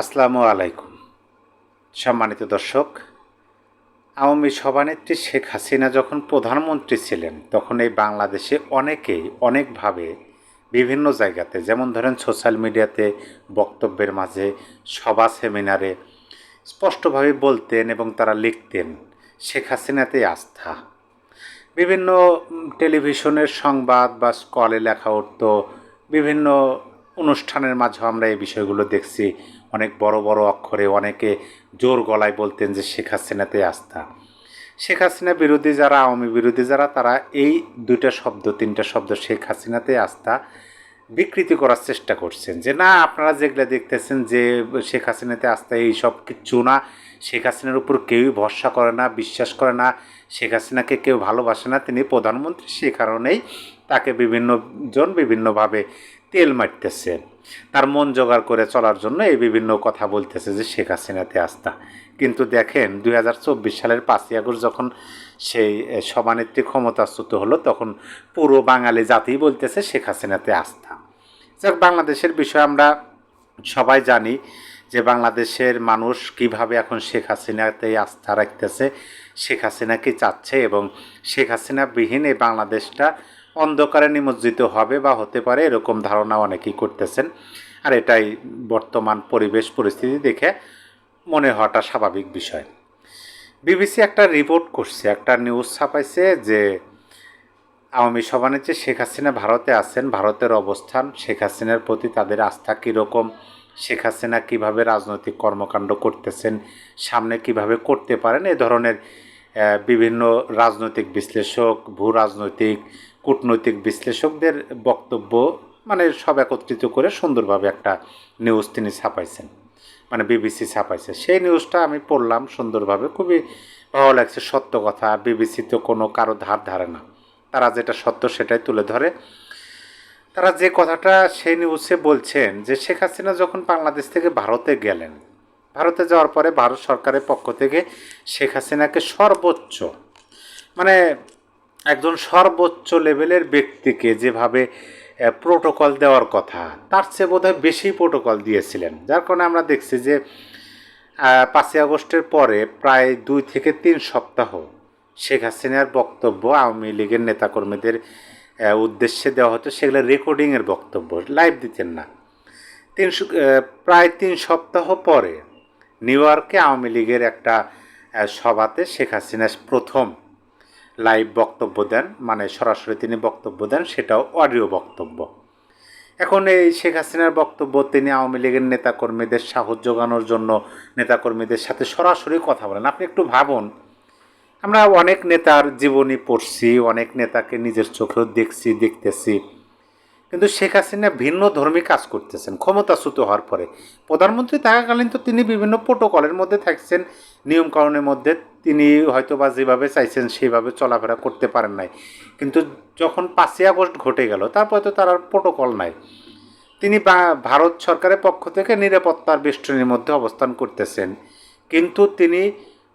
আসসালামু আলাইকুম। সম্মানিত দর্শক, আওয়ামী সভানেত্রী শেখ হাসিনা যখন প্রধানমন্ত্রী ছিলেন, তখন এই বাংলাদেশে অনেকেই অনেকভাবে বিভিন্ন জায়গাতে, যেমন ধরেন সোশ্যাল মিডিয়াতে বক্তব্যের মাঝে, সভা সেমিনারে স্পষ্টভাবে বলতেন এবং তারা লিখতেন, শেখ হাসিনাতে আস্থা। বিভিন্ন টেলিভিশনের সংবাদ বা স্কলে লেখা উঠতো, বিভিন্ন অনুষ্ঠানের মাঝে আমরা এই বিষয়গুলো দেখছি। অনেক বড় বড় অক্ষরে অনেকে জোর গলায় বলতেন যে শেখ হাসিনাতে আস্থা। শেখ হাসিনা বিরোধী যারা, আওয়ামী বিরোধী যারা, তারা এই দুইটা শব্দ, তিনটা শব্দ, শেখ হাসিনাতে আস্থা বিকৃতি করার চেষ্টা করছেন। যে না, আপনারা যেগুলো দেখতেছেন যে শেখ হাসিনাতে আস্থা, এই সব কিচ্ছু না। শেখ হাসিনার উপর কেউই ভরসা করে না, বিশ্বাস করে না। শেখ হাসিনাকে কেউ ভালোবাসে না। তিনি প্রধানমন্ত্রী, সে কারণেই তাকে বিভিন্ন জন বিভিন্নভাবে তেল মারতেছে। তার মন জোগাড় করে চলার জন্য এই বিভিন্ন কথা বলতেছে যে, শেখ হাসিনাতে আস্থা। কিন্তু দেখেন দু হাজার চব্বিশ সালের পাঁচই আগস্ট যখন সেই সভানেত্রী ক্ষমতাচ্যুত হলো, তখন পুরো বাঙালি জাতি বলতেছে, শেখ হাসিনাতে আস্থা। যাক, বাংলাদেশের বিষয়ে আমরা সবাই জানি যে বাংলাদেশের মানুষ কীভাবে এখন শেখ হাসিনাতে আস্থা রাখতেছে, শেখ হাসিনা কি চাচ্ছে এবং শেখ হাসিনা বিহীন এই বাংলাদেশটা অন্ধকারে নিমজ্জিত হবে বা হতে পারে এরকম ধারণা অনেকেই করতেছেন। আর এটাই বর্তমান পরিবেশ পরিস্থিতি দেখে মনে হওয়াটা স্বাভাবিক বিষয়। বিবিসি একটা রিপোর্ট করছে, একটা নিউজ ছাপাইছে যে আওয়ামী সভানেত্রী শেখ হাসিনা ভারতে আছেন, ভারতের অবস্থান, শেখ হাসিনার প্রতি তাদের আস্থা কীরকম? শেখ হাসিনা কীভাবে রাজনৈতিক কর্মকাণ্ড করতেছেন, সামনে কীভাবে করতে পারেন, এ ধরনের বিভিন্ন রাজনৈতিক বিশ্লেষক, ভূ রাজনৈতিক, কূটনৈতিক বিশ্লেষকদের বক্তব্য মানে সব একত্রিত করে সুন্দরভাবে একটা নিউজ তিনি ছাপাইছেন মানে বিবিসি ছাপাইছে। সেই নিউজটা আমি পড়লাম সুন্দরভাবে, খুবই ভালো লাগছে সত্য কথা। বিবিসি তো কোনো কারও ধার ধারে না। তারা যেটা সত্য সেটাই তুলে ধরে। তারা যে কথাটা সেই নিউজে বলছেন যে শেখ হাসিনা যখন বাংলাদেশ থেকে ভারতে গেলেন, ভারতে যাওয়ার পরে ভারত সরকারের পক্ষ থেকে শেখ হাসিনাকে সর্বোচ্চ মানে একজন সর্বোচ্চ লেভেলের ব্যক্তিকে যেভাবে প্রোটোকল দেওয়ার কথা, তার চেয়ে বোধহয় বেশি প্রোটোকল দিয়েছিলেন। যার কারণে আমরা দেখছি যে পাঁচই আগস্টের পরে প্রায় দুই থেকে তিন সপ্তাহ শেখ হাসিনার বক্তব্য আওয়ামী লীগের নেতাকর্মীদের উদ্দেশ্যে দেওয়া হতো, সেগুলো রেকর্ডিংয়ের বক্তব্য লাইভ দিতেন না। তিন প্রায় তিন সপ্তাহ পরে নিউ ইয়র্কে আওয়ামী লীগের একটা সভাতে শেখ হাসিনা প্রথম লাইভ বক্তব্য দেন মানে সরাসরি তিনি বক্তব্য দেন, সেটাও অডিও বক্তব্য। এখন এই শেখ হাসিনার বক্তব্য, তিনি আওয়ামী লীগের নেতাকর্মীদের সাহস যোগানোর জন্য নেতাকর্মীদের সাথে সরাসরি কথা বলেন। আপনি একটু ভাবুন আমরা অনেক নেতার জীবনী পড়ছি, অনেক নেতাকে নিজের চোখেও দেখছি, দেখতেছি। কিন্তু শেখ হাসিনা ভিন্ন ধর্মী কাজ করতেছেন, ক্ষমতাচ্যুত হওয়ার পরে। প্রধানমন্ত্রী থাকাকালীন তো তিনি বিভিন্ন প্রোটোকলের মধ্যে থাকছেন, নিয়মকানুনের মধ্যে তিনি হয়তো বা যেভাবে চাইছেন সেইভাবে চলাফেরা করতে পারেন নাই। কিন্তু যখন পাঁচই আগস্ট ঘটে গেল, তারপরে তো তার আর প্রোটোকল নাই। তিনি ভারত সরকারের পক্ষ থেকে নিরাপত্তার বেষ্টনীর মধ্যে অবস্থান করতেছেন। কিন্তু তিনি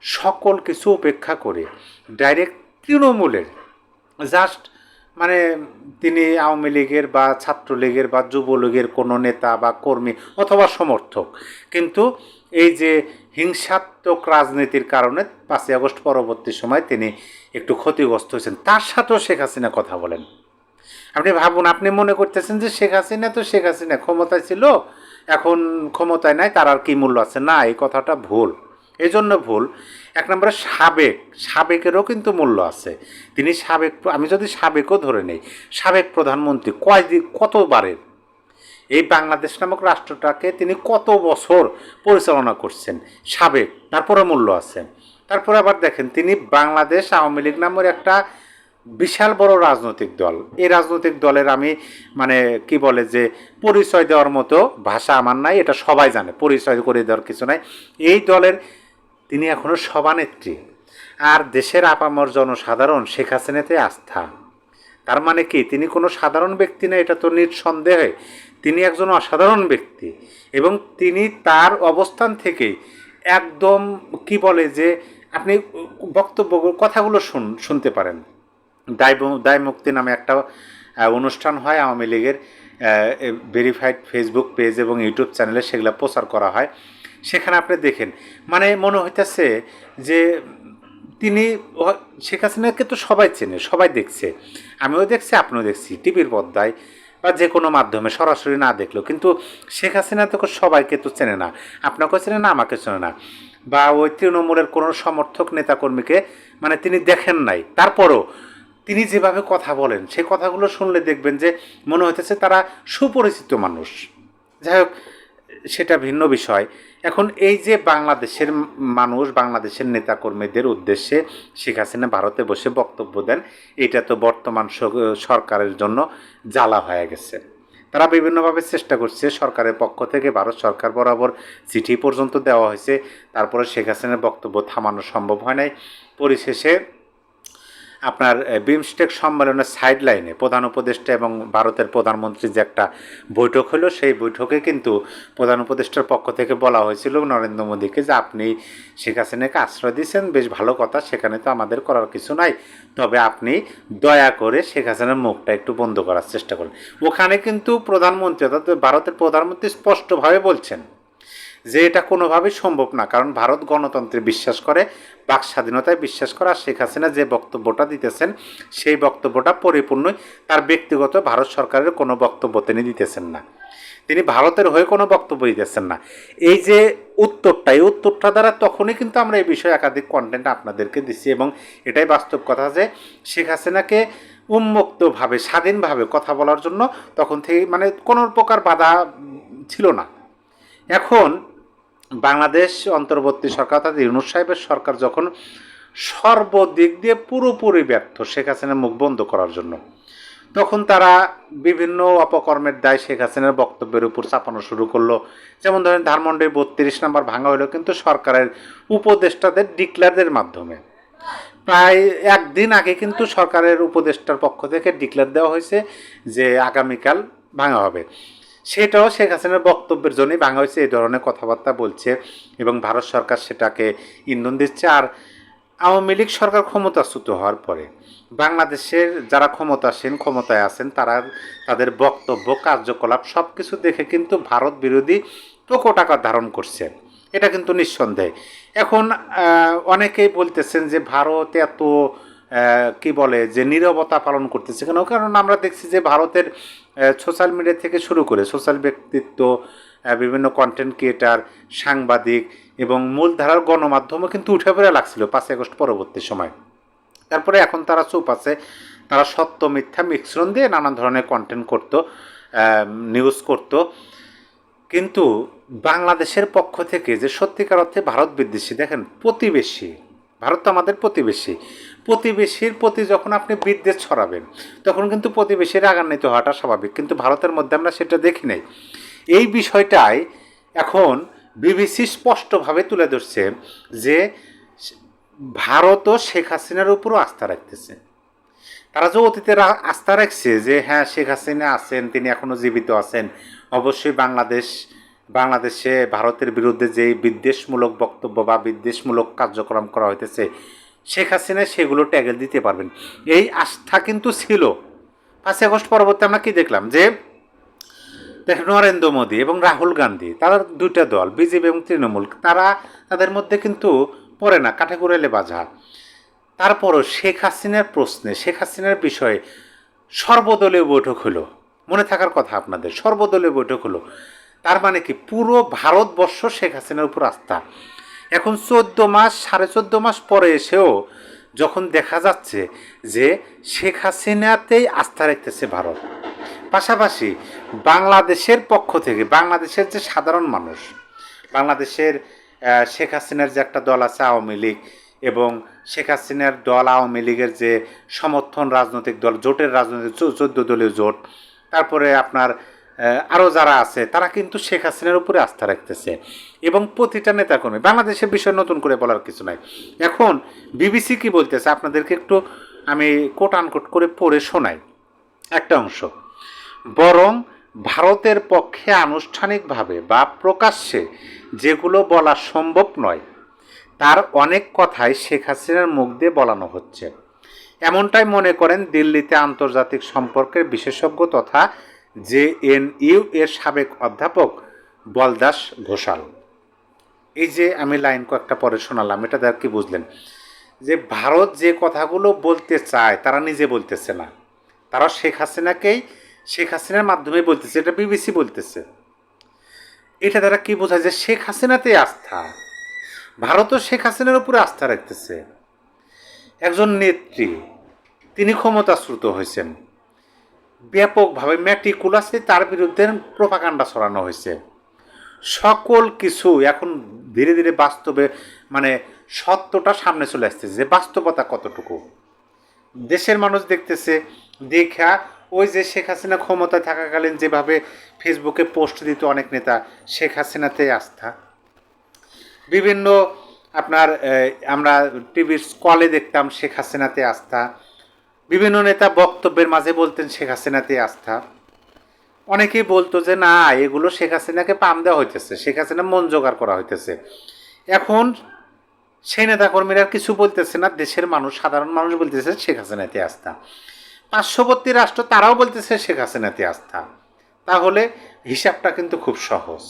সকল কিছু উপেক্ষা করে। ডাইরেক্ট তৃণমূলের জাস্ট মানে তিনি আওয়ামী লীগের বা ছাত্রলীগের বা যুবলীগের কোনো নেতা বা কর্মী অথবা সমর্থক। কিন্তু এই যে হিংসাত্মক রাজনীতির কারণে পাঁচই আগস্ট পরবর্তী সময় তিনি একটু ক্ষতিগ্রস্ত হয়েছেন। তার সাথেও শেখ হাসিনা কথা বলেন। আপনি ভাবুন, আপনি মনে করতেছেন যে শেখ হাসিনা তো শেখ হাসিনা ক্ষমতায় ছিল, এখন ক্ষমতায় নাই, তার আর কি মূল্য আছে? না, এই কথাটা ভুল। এই জন্য ভুল। এক নম্বরে সাবেক, সাবেকেরও কিন্তু মূল্য আছে। তিনি সাবেক, আমি যদি সাবেকও ধরে নেই, সাবেক প্রধানমন্ত্রী কয়দিন, কতবারের? এই বাংলাদেশ নামক রাষ্ট্রটাকে তিনি কত বছর পরিচালনা করছেন? সাবেক তারপরে মূল্য আছে। তারপরে আবার দেখেন, তিনি বাংলাদেশ আওয়ামী লীগ নামের একটা বিশাল বড় রাজনৈতিক দল। এই রাজনৈতিক দলের আমি মানে কি বলে যে, পরিচয় দেওয়ার মতো ভাষা আমার নাই, এটা সবাই জানে। পরিচয় করে দেওয়ার কিছু নাই। এই দলের তিনি এখনও সভানেত্রী। আর দেশের আপামর জনসাধারণ শেখ হাসিনাতে আস্থা। তার মানে কি? তিনি কোনো সাধারণ ব্যক্তি না, এটা তো নিঃসন্দেহে। তিনি একজন অসাধারণ ব্যক্তি। এবং তিনি তার অবস্থান থেকেই একদম, কি বলে যে, আপনি বক্তব্য, কথাগুলো শুন, শুনতে পারেন। দায় দায় মুক্তি নামে একটা অনুষ্ঠান হয় আওয়ামী লীগের ভেরিফাইড ফেসবুক পেজ এবং ইউটিউব চ্যানেলে সেগুলো প্রচার করা হয়। সেখানে আপনি দেখেন। মানে মনে হইতেছে যে তিনি শেখ হাসিনাকে তো সবাই চেনে, সবাই দেখছে। আমিও দেখছি, আপনিও দেখছি, টিভির পর্দায় বা যে কোনো মাধ্যমে সরাসরি না দেখলেও। কিন্তু শেখ হাসিনা তো সবাইকে তো চেনে না। আপনাকেও চেনে না আমাকে চেনে না। বা ওই তৃণমূলের কোনো সমর্থক নেতাকর্মীকে মানে তিনি দেখেন নাই। তারপরও তিনি যেভাবে কথা বলেন, সেই কথাগুলো শুনলে দেখবেন যে মনে হইতেছে তারা সুপরিচিত মানুষ। যাই হোক, সেটা ভিন্ন বিষয়। এখন এই যে বাংলাদেশের মানুষ, বাংলাদেশের নেতাকর্মীদের উদ্দেশ্যে শেখ হাসিনা ভারতে বসে বক্তব্য দেন, এটা তো বর্তমান সরকারের জন্য জ্বালা হয়ে গেছে। তারা বিভিন্নভাবে চেষ্টা করছে সরকারের পক্ষ থেকে, ভারত সরকার বরাবর চিঠি পর্যন্ত দেওয়া হয়েছে, তারপরে শেখ হাসিনার বক্তব্য থামানো সম্ভব হয় নাই। পরিশেষে আপনার বিমস্টেক সম্মেলনের সাইড লাইনে প্রধান উপদেষ্টা এবং ভারতের প্রধানমন্ত্রীর যে একটা বৈঠক হলো, সেই বৈঠকে কিন্তু প্রধান উপদেষ্টার পক্ষ থেকে বলা হয়েছিল নরেন্দ্র মোদীকে যে আপনি শেখ হাসিনাকে আশ্রয় দিয়েছেন, বেশ ভালো কথা, সেখানে তো আমাদের করার কিছু নাই। তবে আপনি দয়া করে শেখ হাসিনার মুখটা একটু বন্ধ করার চেষ্টা করেন। ওখানে কিন্তু প্রধানমন্ত্রী অর্থাৎ ভারতের প্রধানমন্ত্রী স্পষ্টভাবে বলছেন যে এটা কোনোভাবেই সম্ভব না। কারণ ভারত গণতন্ত্রে বিশ্বাস করে, বাক স্বাধীনতায় বিশ্বাস করে, আর শেখ হাসিনা যে বক্তব্যটা দিতেছেন, সেই বক্তব্যটা পরিপূর্ণই তার ব্যক্তিগত ভারত সরকারের কোনো বক্তব্য তিনি দিতেছেন না। তিনি ভারতের হয়ে কোনো বক্তব্য দিতেছেন না। এই যে উত্তরটা, এই উত্তরটা দ্বারা তখনই কিন্তু আমরা এই বিষয়ে একাধিক কন্টেন্ট আপনাদেরকে দিচ্ছি এবং এটাই বাস্তব কথা যে শেখ হাসিনাকে উন্মুক্তভাবে, স্বাধীনভাবে কথা বলার জন্য তখন থেকে মানে কোনো প্রকার বাধা ছিল না। এখন বাংলাদেশ অন্তর্বর্তী সরকার অর্থাৎ ইউনুস সাহেবের সরকার যখন সর্বদিক দিয়ে পুরোপুরি ব্যর্থ শেখ হাসিনার মুখ বন্ধ করার জন্য, তখন তারা বিভিন্ন অপকর্মের দায় শেখ হাসিনার বক্তব্যের উপর চাপানো শুরু করল। যেমন ধরেন ধানমন্ডির বত্রিশ নাম্বার ভাঙা হলো কিন্তু সরকারের উপদেষ্টাদের ডিক্লারদের মাধ্যমে। প্রায় একদিন আগে কিন্তু সরকারের উপদেষ্টার পক্ষ থেকে ডিক্লেয়ার দেওয়া হয়েছে যে আগামীকাল ভাঙা হবে। সেটাও শেখ হাসিনার বক্তব্যের জন্যই হয়েছে, এই ধরনের কথাবার্তা বলছে এবং ভারত সরকার সেটাকে ইন্ধন দিচ্ছে আর আওয়ামী লীগ সরকার ক্ষমতাচ্যুত হওয়ার পরে বাংলাদেশের যারা ক্ষমতাসীন, ক্ষমতায় আছেন, তারা তাদের বক্তব্য, কার্যকলাপ সব কিছু দেখে কিন্তু ভারত বিরোধী প্রকট আকার ধারণ করছে। এটা কিন্তু নিঃসন্দেহে। এখন অনেকেই বলতেছেন যে ভারত এত কি বলে, যে নীরবতা পালন করতেছে। কেন? কারণ আমরা দেখছি যে ভারতের সোশ্যাল মিডিয়া থেকে শুরু করে সোশ্যাল ব্যক্তিত্ব বিভিন্ন কন্টেন্ট ক্রিয়েটার সাংবাদিক এবং মূলধারার গণমাধ্যমও কিন্তু উঠে পড়ে লাগছিল পাঁচ আগস্ট পরবর্তী সময়। তারপরে এখন তারা চুপ আছে। তারা সত্য, মিথ্যা, মিশ্রণ দিয়ে নানান ধরনের কন্টেন্ট করতো নিউজ করতো। কিন্তু বাংলাদেশের পক্ষ থেকে যে সত্যিকার অর্থে ভারত বিদ্বেষী, দেখেন, প্রতিবেশী, ভারত তো আমাদের প্রতিবেশী। প্রতিবেশীর প্রতি যখন আপনি বিদ্বেষ ছড়াবেন, তখন কিন্তু প্রতিবেশীর রাগান্বিত হওয়াটা স্বাভাবিক। কিন্তু ভারতের মধ্যে আমরা সেটা দেখি নাই। এই বিষয়টাই এখন বিবিসি স্পষ্টভাবে তুলে ধরছে যে ভারতও শেখ হাসিনার উপরও আস্থা রাখতেছে। তারা যে অতীতের আস্থা রাখছে যে হ্যাঁ শেখ হাসিনা আছেন, তিনি এখনও জীবিত আছেন, অবশ্যই বাংলাদেশ, বাংলাদেশে ভারতের বিরুদ্ধে যে বিদ্বেষমূলক বক্তব্য বা বিদ্বেষমূলক কার্যক্রম করা হইতেছে শেখ হাসিনা সেগুলো ট্যাগেল দিতে পারবেন। এই আস্থা কিন্তু ছিল। পাঁচই আগস্ট পরবর্তী আমরা কি দেখলাম? যে দেখেন নরেন্দ্র মোদী এবং রাহুল গান্ধী, তারা দুইটা দল, বিজেপি এবং তৃণমূল, তারা তাদের মধ্যে কিন্তু পড়ে না কাঠাকুরালে বাজার তারপরও শেখ হাসিনার প্রশ্নে, শেখ হাসিনার বিষয়ে সর্বদলীয় বৈঠক হলো। মনে থাকার কথা আপনাদের, সর্বদলীয় বৈঠক হলো। তার মানে কি? পুরো ভারতবর্ষ শেখ হাসিনার উপর আস্থা। এখন চোদ্দ মাস, সাড়ে চোদ্দ মাস পরে এসেও যখন দেখা যাচ্ছে যে শেখ হাসিনাতেই আস্থা রাখতেছে ভারত। পাশাপাশি বাংলাদেশের পক্ষ থেকে, বাংলাদেশের যে সাধারণ মানুষ, বাংলাদেশের শেখ হাসিনার যে একটা দল আছে আওয়ামী লীগ এবং শেখ হাসিনার দল আওয়ামী লীগের যে সমর্থন রাজনৈতিক দল, জোটের রাজনৈতিক চোদ্দ দলীয় জোট, তারপরে আপনার আরও যারা আছে, তারা কিন্তু শেখ হাসিনার উপরে আস্থা রাখতেছে। এবং প্রতিটা নেতাকর্মী, বাংলাদেশের বিষয় নতুন করে বলার কিছু নাই। এখন বিবিসি কি বলতেছে, আপনাদেরকে একটু আমি কোট আনকোট করে পড়ে শোনাই। একটা অংশ, বরং ভারতের পক্ষে আনুষ্ঠানিকভাবে বা প্রকাশ্যে যেগুলো বলা সম্ভব নয়, তার অনেক কথাই শেখ হাসিনার মুখ দিয়ে বলানো হচ্ছে। এমনটাই মনে করেন দিল্লিতে আন্তর্জাতিক সম্পর্কের বিশেষজ্ঞ তথা জে এন ইউ এর সাবেক অধ্যাপক বলদাস ঘোষাল। এই যে আমি লাইন কয়েকটা পরে শোনালাম, এটা দ্বারা কি বুঝলেন? যে ভারত যে কথাগুলো বলতে চায়, তারা নিজে বলতেছে না। তারা শেখ হাসিনাকেই, শেখ হাসিনার মাধ্যমে বলতেছে, এটা বিবিসি বলতেছে। এটা দ্বারা কি বোঝায়? যে শেখ হাসিনাতেই আস্থা। ভারতও শেখ হাসিনার উপরে আস্থা রাখতেছে। একজন নেত্রী, তিনি ক্ষমতাশ্রুত হয়েছেন। ব্যাপকভাবে ম্যাটিকুলাসে তার বিরুদ্ধে প্রপাকাণ্ডা ছড়ানো হয়েছে। সকল কিছু এখন ধীরে ধীরে বাস্তবে মানে সত্যটা সামনে চলে আসতেছে যে বাস্তবতা কতটুকু। দেশের মানুষ দেখতেছে, দেখা ওই যে শেখ হাসিনা ক্ষমতায় থাকাকালীন যেভাবে ফেসবুকে পোস্ট দিত অনেক নেতা, শেখ হাসিনাতে আস্থা। বিভিন্ন আপনার আমরা টিভির কলে দেখতাম শেখ হাসিনাতে আস্থা। বিভিন্ন নেতা বক্তব্যের মাঝে বলতেন, শেখ হাসিনাতে আস্থা। অনেকেই বলতো যে, না, এগুলো শেখ হাসিনাকে পাম দেওয়া হইতেছে। শেখ হাসিনা মন জোগাড় করা হইতেছে। এখন সেই নেতাকর্মীরা কিছু বলতেছে না, দেশের মানুষ, সাধারণ মানুষ বলতেছে, শেখ হাসিনাতে আস্থা। পার্শ্ববর্তী রাষ্ট্র তারাও বলতেছে, শেখ হাসিনাতে আস্থা। তাহলে হিসাবটা কিন্তু খুব সহজ।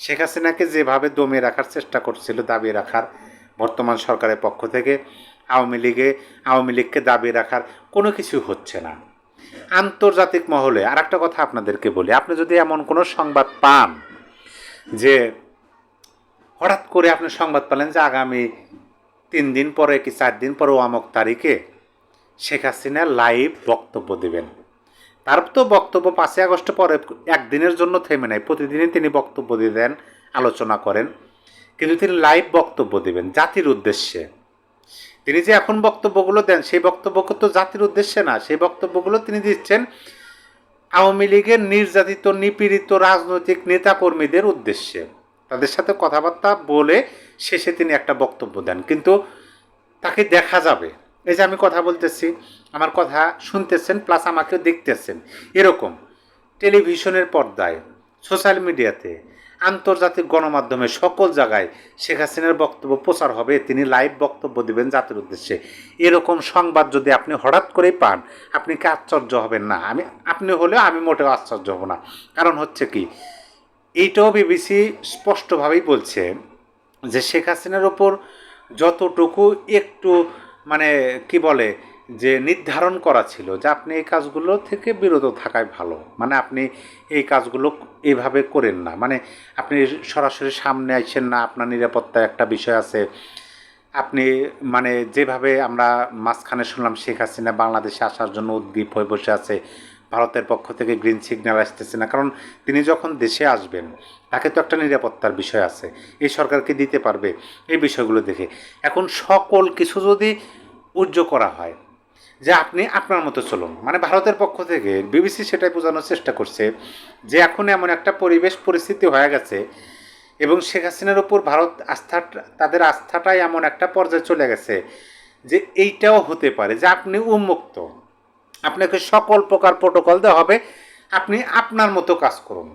শেখ হাসিনাকে যেভাবে দমিয়ে রাখার চেষ্টা করছিল, দাবিয়ে রাখার বর্তমান সরকারের পক্ষ থেকে আওয়ামী লীগে, আওয়ামী লীগকে দাবি রাখার কোনো কিছু হচ্ছে না। আন্তর্জাতিক মহলে আর একটা কথা আপনাদেরকে বলি। আপনি যদি এমন কোনো সংবাদ পান যে হঠাৎ করে আপনি সংবাদ পেলেন যে আগামী তিন দিন পরে কি চার দিন পরে অমক তারিখে শেখ হাসিনা লাইভ বক্তব্য দেবেন। তার তো বক্তব্য পাঁচই আগস্ট পরে একদিনের জন্য থেমে নেয় প্রতিদিনই তিনি বক্তব্য দিয়ে দেন, আলোচনা করেন। কিন্তু তিনি লাইভ বক্তব্য দেবেন জাতির উদ্দেশ্যে। তিনি যে এখন বক্তব্যগুলো দেন, সেই বক্তব্য তো জাতির উদ্দেশ্যে না, সেই বক্তব্যগুলো তিনি দিচ্ছেন আওয়ামী লীগের নির্যাতিত, নিপীড়িত রাজনৈতিক নেতাকর্মীদের উদ্দেশ্যে। তাদের সাথে কথাবার্তা বলে শেষে তিনি একটা বক্তব্য দেন। কিন্তু তাকে দেখা যাবে। এই যে আমি কথা বলতেছি, আমার কথা শুনতেছেন, প্লাস আমাকেও দেখতেছেন। এরকম টেলিভিশনের পর্দায়, সোশ্যাল মিডিয়াতে আন্তর্জাতিক গণমাধ্যমে সকল জায়গায় শেখ হাসিনার বক্তব্য প্রচার হবে। তিনি লাইভ বক্তব্য দিবেন জাতির উদ্দেশ্যে। এরকম সংবাদ যদি আপনি হঠাৎ করেই পান, আপনি কি আশ্চর্য হবেন না? আমি, আপনি হলেও আমি মোটেও আশ্চর্য হব না। কারণ হচ্ছে কি, এইটাও বিবিসি স্পষ্টভাবেই বলছে যে শেখ হাসিনার ওপর যতটুকু একটু মানে কি বলে যে নির্ধারণ করা ছিল যে আপনি এই কাজগুলো থেকে বিরত থাকাই ভালো। মানে আপনি এই কাজগুলো এইভাবে করেন না। মানে আপনি সরাসরি সামনে আসছেন না, আপনার নিরাপত্তায় একটা বিষয় আছে। আপনি মানে যেভাবে আমরা মাঝখানে শুনলাম শেখ হাসিনা বাংলাদেশে আসার জন্য উদ্দীপ হয়ে বসে আছে, ভারতের পক্ষ থেকে গ্রিন সিগন্যাল আসতেছে না। কারণ তিনি যখন দেশে আসবেন, তাকে তো একটা নিরাপত্তার বিষয় আছে। এই সরকারকে দিতে পারবে? এই বিষয়গুলো দেখে। এখন সকল কিছু যদি উজ্জ্ব করা হয় যে আপনি আপনার মতো চলুন। মানে ভারতের পক্ষ থেকে বিবিসি সেটাই বোঝানোর চেষ্টা করছে যে এখন এমন একটা পরিবেশ, পরিস্থিতি হয়ে গেছে এবং শেখ হাসিনার উপর ভারত আস্থা, তাদের আস্থাটাই এমন একটা পর্যায়ে চলে গেছে যে এইটাও হতে পারে যে আপনি উন্মুক্ত। আপনাকে সকল প্রকার প্রোটোকল দেওয়া হবে। আপনি আপনার মতো কাজ করুন।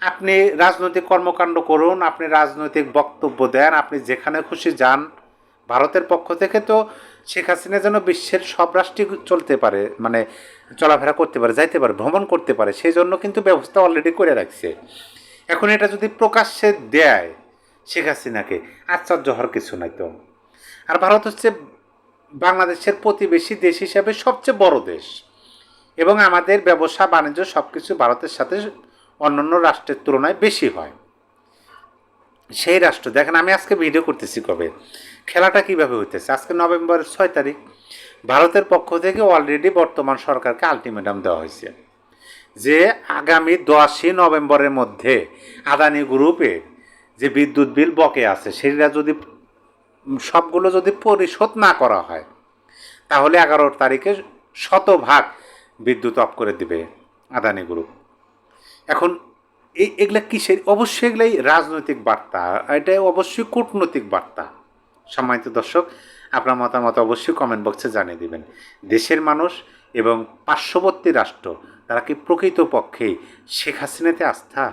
আপনি রাজনৈতিক কর্মকাণ্ড করুন, আপনি রাজনৈতিক বক্তব্য দেন, আপনি যেখানে খুশি যান। ভারতের পক্ষ থেকে তো শেখ হাসিনা যেন বিশ্বের সব রাষ্ট্রই চলতে পারে মানে চলাফেরা করতে পারে, যাইতে পারে, ভ্রমণ করতে পারে, সেই জন্য কিন্তু ব্যবস্থা অলরেডি করে রাখছে। এখন এটা যদি প্রকাশ্যে দেয় শেখ হাসিনাকে, আশ্চর্য হওয়ার কিছু নাই তো। আর ভারত হচ্ছে বাংলাদেশের প্রতিবেশী দেশ হিসাবে সবচেয়ে বড় দেশ। এবং আমাদের ব্যবসা, বাণিজ্য সব কিছু ভারতের সাথে অন্যান্য রাষ্ট্রের তুলনায় বেশি হয়। সেই রাষ্ট্র, দেখেন আমি আজকে ভিডিও করতেছি কবে। খেলাটা কীভাবে হইতেছে? আজকে নভেম্বরের ছয় তারিখ। ভারতের পক্ষ থেকে অলরেডি বর্তমান সরকারকে আলটিমেটাম দেওয়া হয়েছে যে আগামী দশই নভেম্বরের মধ্যে আদানি গ্রুপে যে বিদ্যুৎ বিল বকে আছে, সেটা যদি সবগুলো যদি পরিশোধ না করা হয়, তাহলে এগারো তারিখে শতভাগ বিদ্যুৎ অফ করে দিবে আদানি গ্রুপ। এখন এই এগুলা কিসের? অবশ্যই এগুলাই রাজনৈতিক বার্তা এটা অবশ্যই কূটনৈতিক বার্তা। সম্মানিত দর্শক, আপনার মতামত অবশ্যই কমেন্ট বক্সে জানিয়ে দেবেন। দেশের মানুষ এবং পার্শ্ববর্তী রাষ্ট্র, তারা কি প্রকৃতপক্ষে শেখ হাসিনাতে আস্থা?